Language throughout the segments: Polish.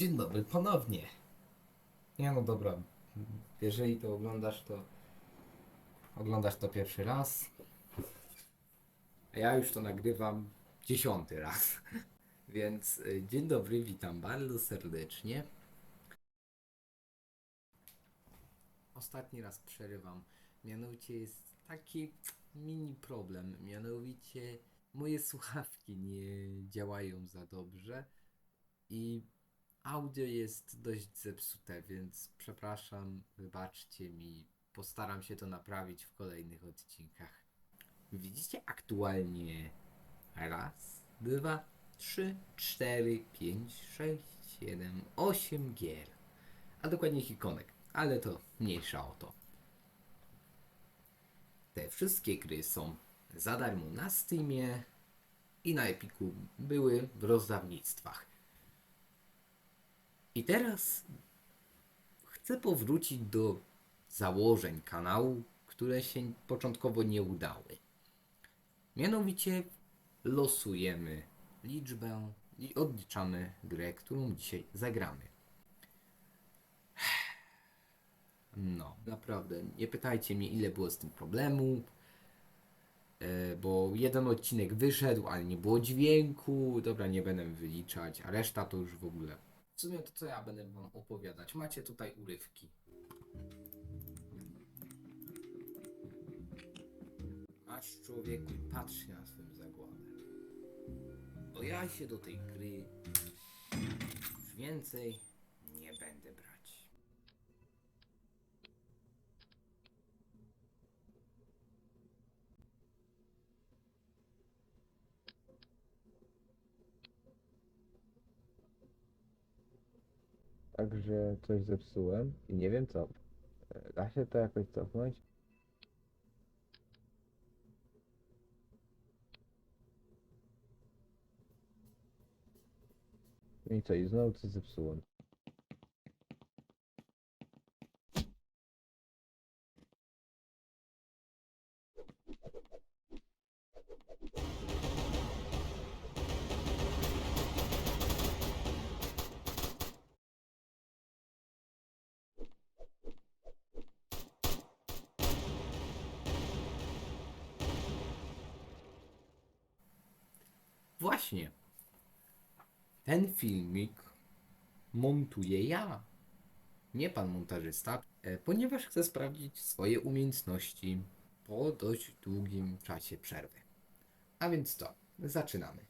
Dzień dobry ponownie. Nie no dobra. Jeżeli to oglądasz, to oglądasz to pierwszy raz. A ja już to nagrywam dziesiąty raz. Więc y, dzień dobry, witam bardzo serdecznie. Ostatni raz przerywam. Mianowicie jest taki mini problem. Mianowicie moje słuchawki nie działają za dobrze i audio jest dość zepsute, więc przepraszam, wybaczcie mi. Postaram się to naprawić w kolejnych odcinkach. Widzicie aktualnie raz, dwa, trzy, cztery, pięć, sześć, siedem, osiem gier. A dokładnie ikonek, ale to mniejsza o to. Te wszystkie gry są za darmo na Steamie i na Epiku były w rozdawnictwach. I teraz chcę powrócić do założeń kanału, które się początkowo nie udały. Mianowicie losujemy liczbę i odliczamy grę, którą dzisiaj zagramy. No, naprawdę, nie pytajcie mnie, ile było z tym problemu, e, bo jeden odcinek wyszedł, ale nie było dźwięku. Dobra, nie będę wyliczać, a reszta to już w ogóle. W sumie to co ja będę wam opowiadać? Macie tutaj urywki. Masz człowieku patrz na swym zagładę. Bo ja się do tej gry już więcej nie będę brać. Także coś zepsułem i nie wiem co. Da się to jakoś cofnąć? I co, i znowu coś zepsułem. Właśnie. Ten filmik montuję ja. Nie pan montażysta, e, ponieważ chcę sprawdzić swoje umiejętności po dość długim czasie przerwy. A więc to, zaczynamy.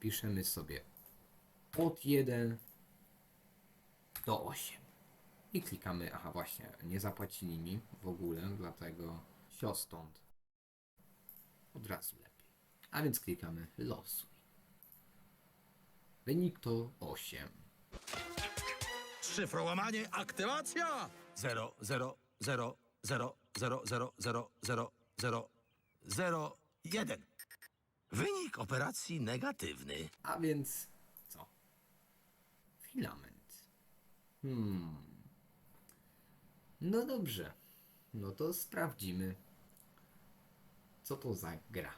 Piszemy sobie od 1 do 8. I klikamy, aha właśnie, nie zapłacili mi w ogóle, dlatego sio stąd. Od razu lepiej. A więc klikamy losuj. Wynik to 8. Szyfrołamanie, aktywacja! 0, 0, 0, 0, 0, 0, 0, 0, 0, 0, 1. Wynik operacji negatywny. A więc co? Filament. Hmm. No dobrze. No to sprawdzimy. Co to za gra?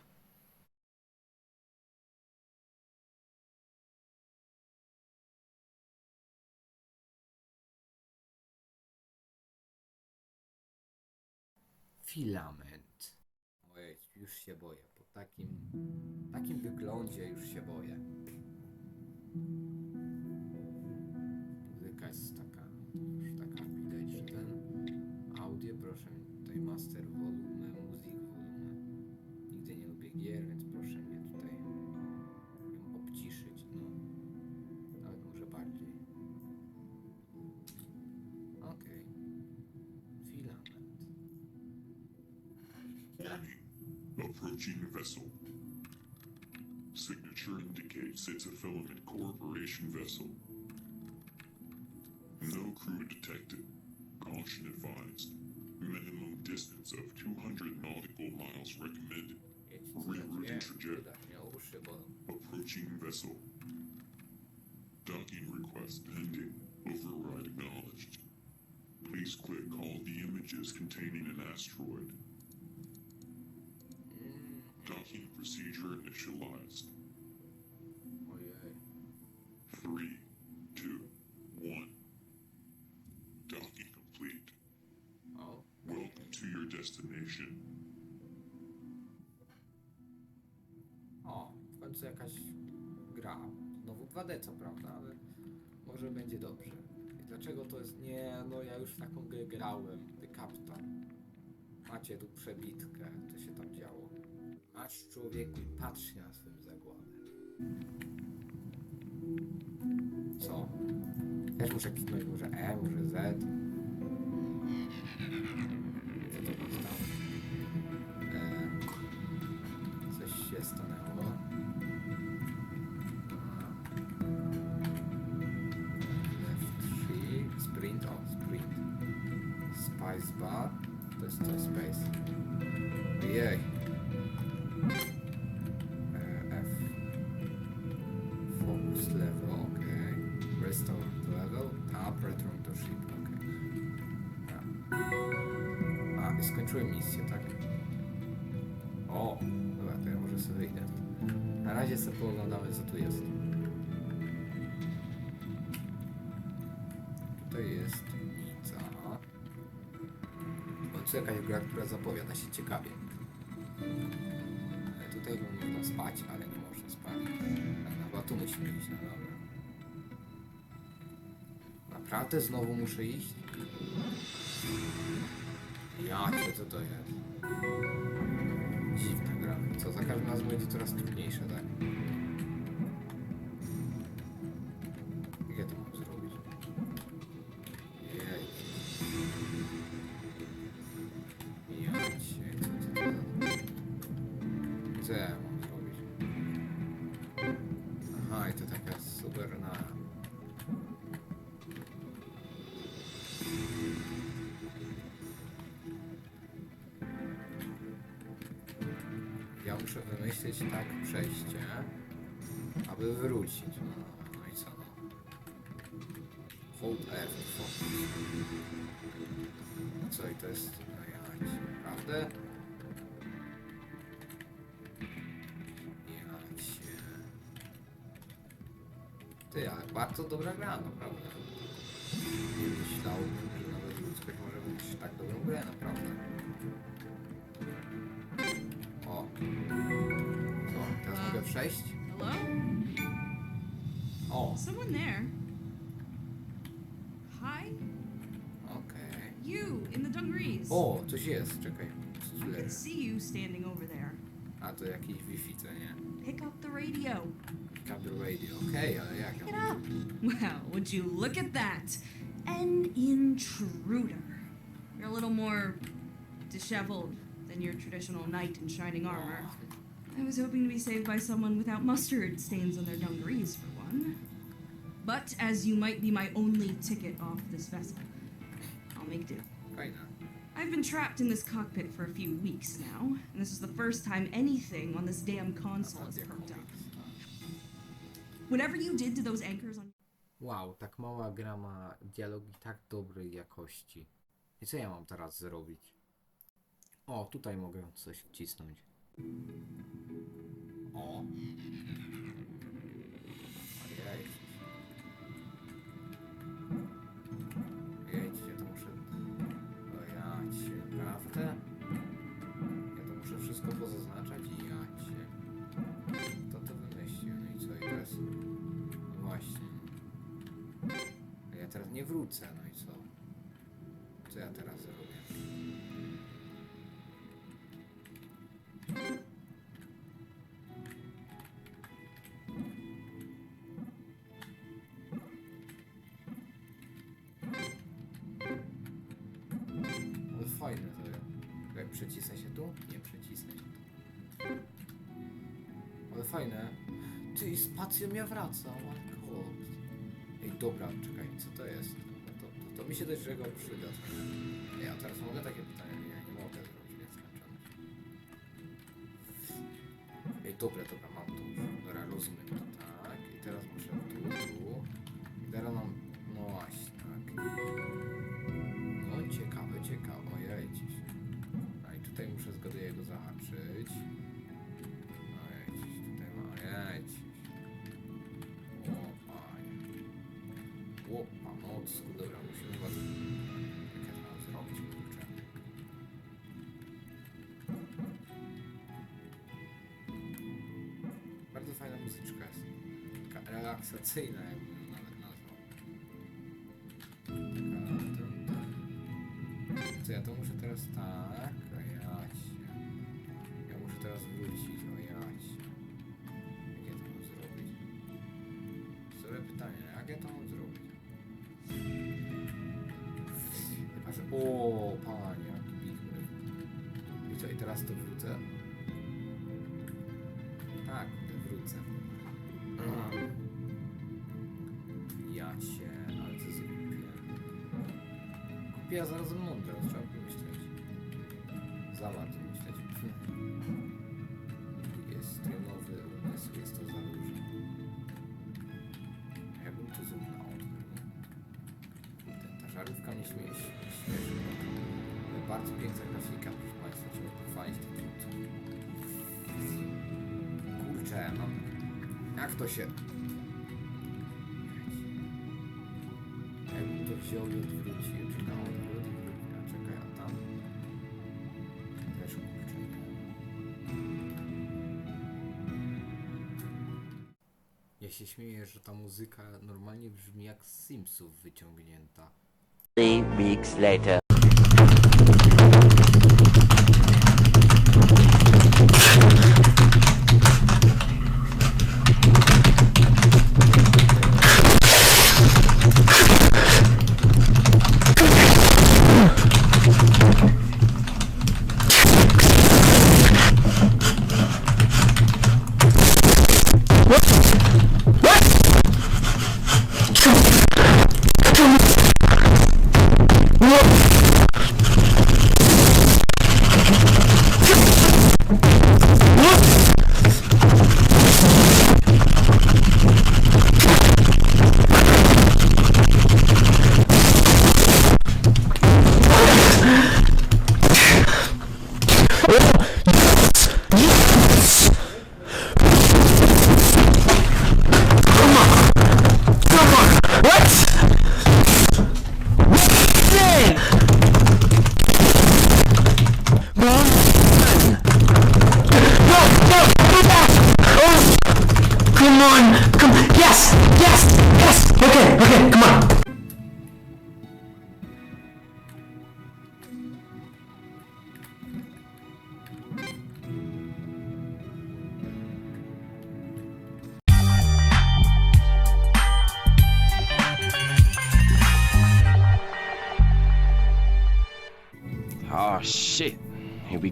Filament. Ojej, już się boję. Po takim, takim wyglądzie już się boję. Jest taka, już taka widać ten audio, proszę tutaj master volume, music volume. Nigdy nie lubię gier, więc proszę mnie tutaj ją obciszyć, no. Nawet może bardziej. Okej. Filament. Approaching vessel. Signature indicates it's a Filament Corporation vessel. Caution advised. Minimum distance of 200 nautical miles recommended. Rerouting trajectory. Approaching vessel. Docking request pending. Override acknowledged. please click all the images containing an asteroid. Docking procedure initialized. 2D co prawda, ale może będzie dobrze. I dlaczego to jest... Nie, no ja już taką grę grałem. Macie tu przebitkę, co się tam działo. Masz człowieku i patrz na swym zagładę. Co? Też muszę kliknąć może E, może Z. skończyłem misję, tak? O, dobra, to ja może sobie wyjdę. Na razie sobie pooglądamy, co tu jest. Tutaj jest Nica. W końcu jakaś gra, która zapowiada się ciekawie. E, Tutaj można spać, ale nie można spać. A, Chyba tu musimy iść, no dobra. Naprawdę znowu muszę iść? Jakie co to jest? Dziwna gra. Co, za każdym razem będzie coraz trudniejsze, tak? Przejście, aby wrócić. No, no i co? No? Hold F. No co i to jest? No? Jacie. Ty, ale bardzo dobra gra, naprawdę. Nie myślałbym, że nawet ludzkość może być tak dobrą grę, naprawdę. Hello? O, Someone there. Hi? okej. You in the dungarees. O, coś jest, czekaj. Co tu I can see you standing over there. A, to jakiś Wi-Fi, co nie? Pick up the radio. Cable radio, okej, ale jak? Pick it up. Well, would you look at that? An intruder. You're a little more disheveled than your traditional knight in shining armor. Oh. I was hoping to be saved by someone without mustard stains on their dungarees, for one. But as you might be my only ticket off this vessel, I'll make do. Fajna. I've been trapped in this cockpit for a few weeks now, and this is the first time anything on this damn console has perked up. Whatever you did to those anchors on Wow, tak mała gra ma dialogi tak dobrej jakości. I co ja mam teraz zrobić? O, tutaj mogę coś wcisnąć. O. Ojej. Jedźcie, to muszę... O jacie, naprawdę? Ja to muszę wszystko pozaznaczać i jacie. Kto to wymyślił? No i co, i teraz... No właśnie. Ja teraz nie wrócę, no i co? Co ja teraz zrobię? Fajne to jest. Jak przycisnę się tu? Nie przycisnę się tu. Ale fajne. Ty, i spacja mnie wraca, łatwo. Ej, dobra, czekaj, co to jest? To, to, to mi się do czego przyda. Ej, a teraz mogę takie pytanie? Nie, nie mogę zrobić, więc skończone. Ej, dobra, dobra, mam to już. Dobra, rozumiem to, O, panocku, dobra, musimy was... Jak ja to mam zrobić, kurczę. Bardzo fajna muzyczka jest. Taka relaksacyjna, jakbym nawet nazwał. Taka... Co ja to muszę teraz tak? Teraz to wrócę? Tak, wrócę. Ja się, ale co zrobię? Kupię, a zarazem trzeba to się... Jakbym to wziął i odwrócił, czy na odwrót, a czekaj, a tam... Też kurczę. Ja się śmieję, że ta muzyka normalnie brzmi jak z Simsów wyciągnięta. Three weeks later.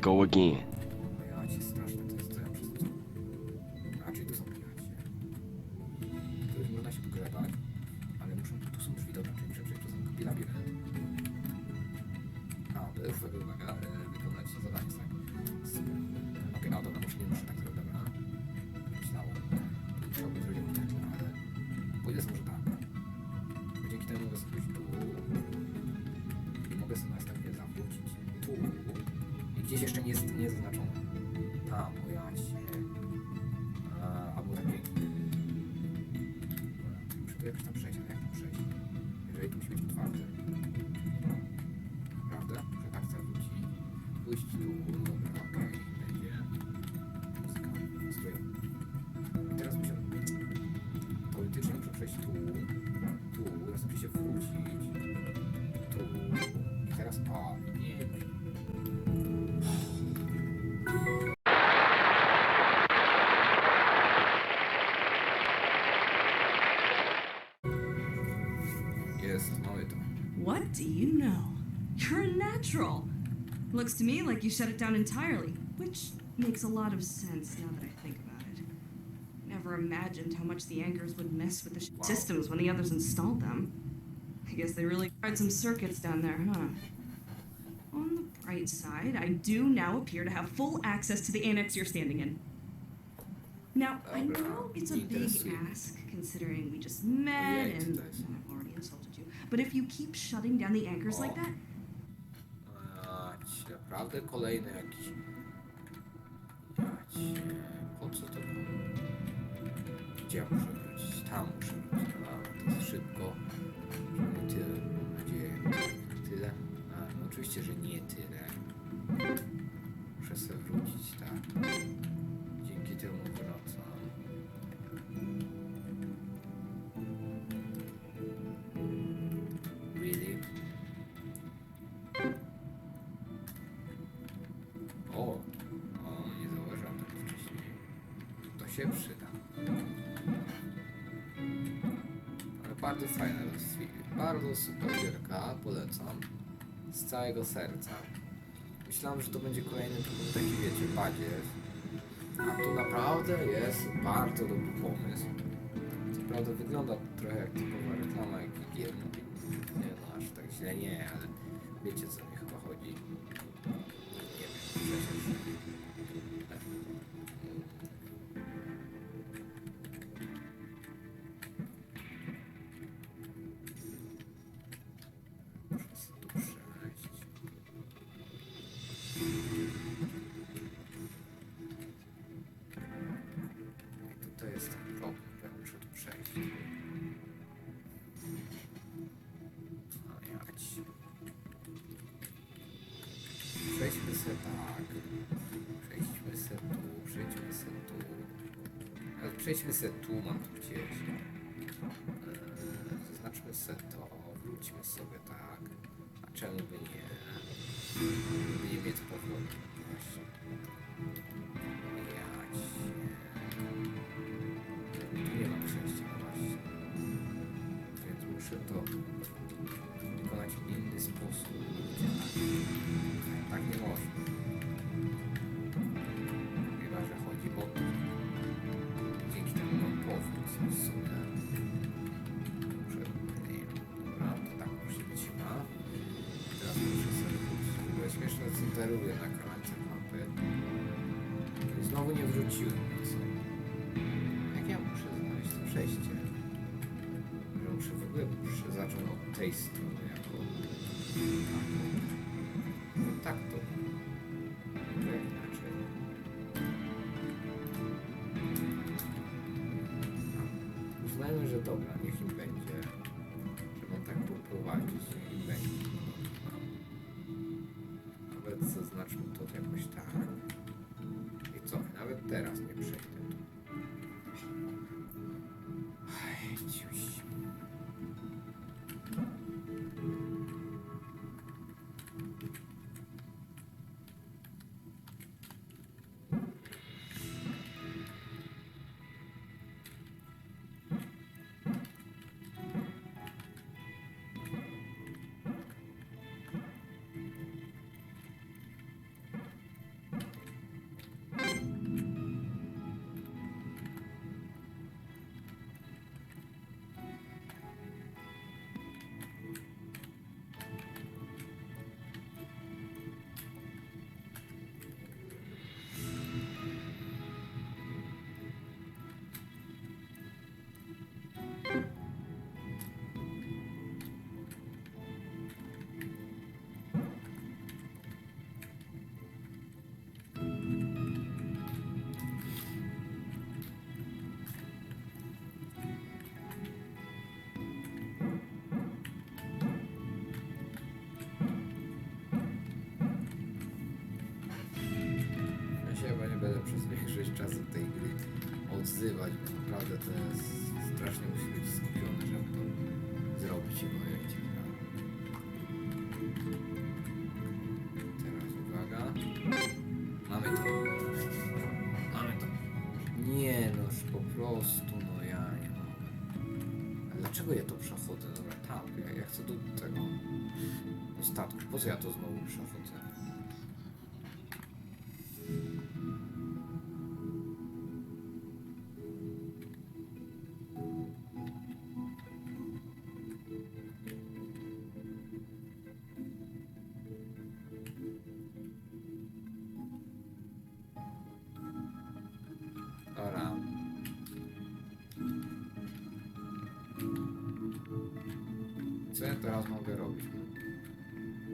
Go again. Natural. Looks to me like you shut it down entirely, which makes a lot of sense now that I think about it. Never imagined how much the anchors would mess with the Wow. systems when the others installed them. I guess they really tried some circuits down there, huh? On the bright side, I do now appear to have full access to the annex you're standing in. Now, I know it's a big ask, considering we just met and. I've already insulted you. But if you keep shutting down the anchors like Oh. that, naprawdę kolejny jakiś Po co to było? Gdzie ja muszę wrócić? Tam muszę wrócić. A, to jest szybko. Nie tyle, nadzieję. Tyle? A, no oczywiście, że nie tyle. Muszę sobie wrócić, tak. Się przyda. Ale bardzo fajna rozwija. Bardzo super gierka, polecam. Z całego serca. Myślałem, że to będzie kolejny tylko taki, wiecie, badziew. A tu naprawdę jest bardzo dobry pomysł. Co prawda wygląda trochę jak typowa reklama jak gier. no, Nie no, aż tak źle nie, ale wiecie co mi chyba chodzi. Przejdźmy se tu, mam tu gdzieś. Eee, Zaznaczmy se to, wróćmy sobie tak. A czemu by nie? By nie mieć powrotu. Właśnie. Tu nie ma przejścia, no właśnie. Więc muszę to wykonać w inny sposób. Tak nie można. Daruję na końcu mapy. Znowu nie wróciłem, więc... Jak ja muszę znaleźć to przejście? Że muszę w ogóle muszę zacząć od tej strony jako... No tak to... To Uznajmy, że dobra, niech im będzie. Jakoś tak. I co? Nawet teraz nie przejdę większość czasu tej gry odzywać, bo naprawdę to jest strasznie musi być skupiony, żeby to zrobić i pojęcie. Teraz uwaga. Mamy to. Mamy to. Nie noż po prostu, no ja nie mogę. A dlaczego ja to przechodzę? Dobra, tam, ja, ja chcę do tego. Statku. Po co ja to znowu przechodzę? Teraz mogę robić?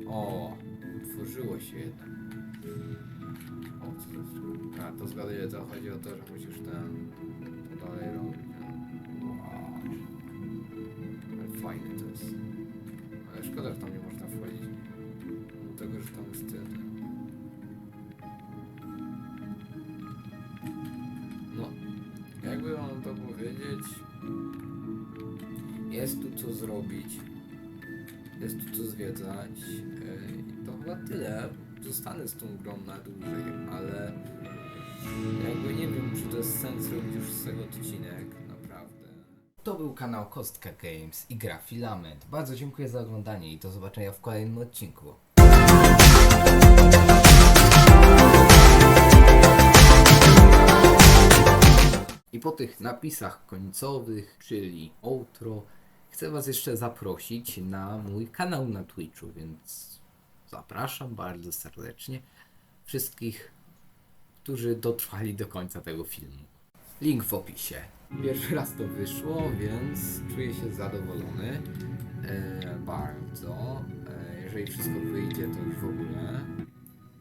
O, otworzyło się jednak. O, co to? A, to zgaduję, to chodzi o to, że musisz ten... to dalej robić. Wow. Ale fajne to jest. Ale szkoda, że tam nie można wchodzić. Dlatego, że tam jest ten... No, jakby wam to powiedzieć... Jest tu co zrobić. Jest tu co zwiedzać. Yy, I to chyba tyle. Zostanę z tą grą na dłużej, ale jakby nie wiem, czy to jest sens robić już z tego odcinek, naprawdę. To był kanał Kostka Games i gra Filament. Bardzo dziękuję za oglądanie i do zobaczenia w kolejnym odcinku. I po tych napisach końcowych, czyli outro, chcę Was jeszcze zaprosić na mój kanał na Twitchu, więc zapraszam bardzo serdecznie wszystkich, którzy dotrwali do końca tego filmu. Link w opisie. Pierwszy raz to wyszło, więc czuję się zadowolony. E, bardzo. E, jeżeli wszystko wyjdzie, to już w ogóle.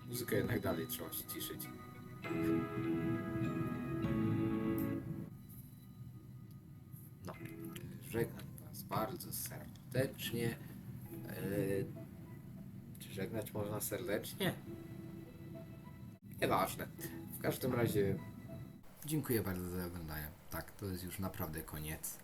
Muzykę jednak dalej trzeba ściszyć. No, żegnam bardzo serdecznie. Eee, czy żegnać można serdecznie? Nieważne. W każdym razie dziękuję bardzo za oglądanie. Tak, to jest już naprawdę koniec.